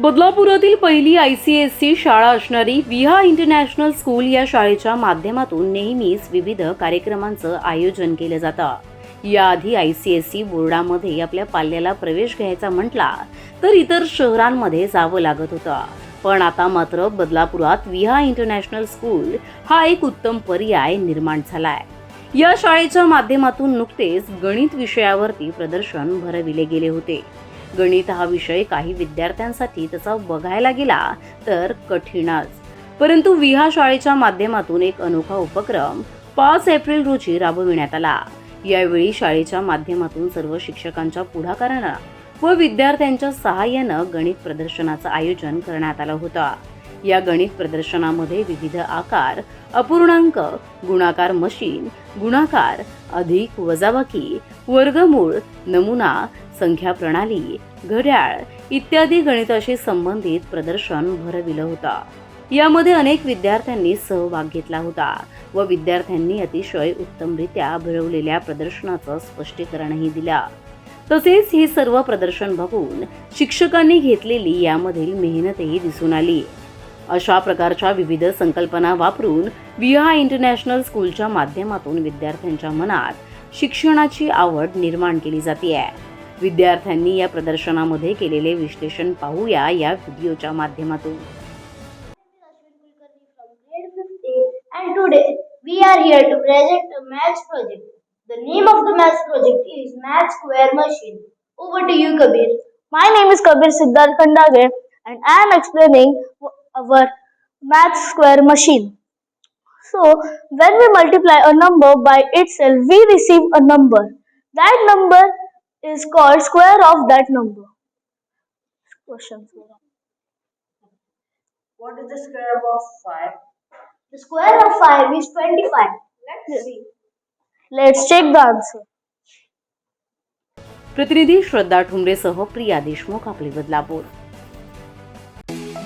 बदलापुरातील पहिली I C S C शाळा असणारी विहा इंटरनॅशनल स्कूल या शाळेच्या माध्यमातून नेहमीच विविध कार्यक्रमांचं आयोजन केलं जातं. याआधी आय सी एस सी बोर्डामध्ये आपल्या पाल्याला प्रवेश घ्यायचा म्हटला तर इतर शहरांमध्ये जावं लागत होतं. पण आता मात्र बदलापुरात विहा इंटरनॅशनल स्कूल हा एक उत्तम पर्याय निर्माण झालाय. या शाळेच्या माध्यमातून नुकतेच गणित विषयावरती प्रदर्शन भरविले गेले होते. गणित हा विषय काही विद्यार्थ्यांसाठी तसा बघायला गेला तर कठीणच. परंतु विहा शाळेच्या माध्यमातून एक अनोखा उपक्रम पाच एप्रिल रोजी राबविण्यात आला. यावेळी शाळेच्या माध्यमातून सर्व शिक्षकांच्या पुढाकारानं व विद्यार्थ्यांच्या सहाय्यानं गणित प्रदर्शनाचं आयोजन करण्यात आलं होतं. या गणित प्रदर्शनामध्ये विविध आकार अपूर्णांक गुणाकार मशीन गुणाकार अधिक वजाबाकी वर्गमूळ नमुना संख्या प्रणाली घड्याळ इत्यादी गणिताशी संबंधित प्रदर्शन भरविलं होतं. यामध्ये अनेक विद्यार्थ्यांनी सहभाग घेतला होता व विद्यार्थ्यांनी अतिशय उत्तमरित्या भरवलेल्या प्रदर्शनाचं स्पष्टीकरणही दिलं. तसेच हे सर्व प्रदर्शन बघून शिक्षकांनी घेतलेली यामधील मेहनतही दिसून आली. अशा प्रकारच्या विविध संकल्पना वापरून विहा इंटरनॅशनल स्कूलच्या माध्यमातून विद्यार्थ्यांच्या मनात शिक्षणाची आवड निर्माण केली जाते आहे विद्यार्थ्यांनी या प्रदर्शनामध्ये केलेले विश्लेषण पाहूया या व्हिडिओच्या माध्यमातून. Over to you, Kabir. My name is Kabir Siddharth Khandage, and I am explaining our math square machine. So, when we multiply a number by itself, we receive a number. That number is called square of that number. Question. What is the square of 5? The square of 5 is 25. Let's see. Let's check the answer. प्रतिनिधी श्रद्धा ठुमरेसह प्रिया देशमुख आपले बदलापूर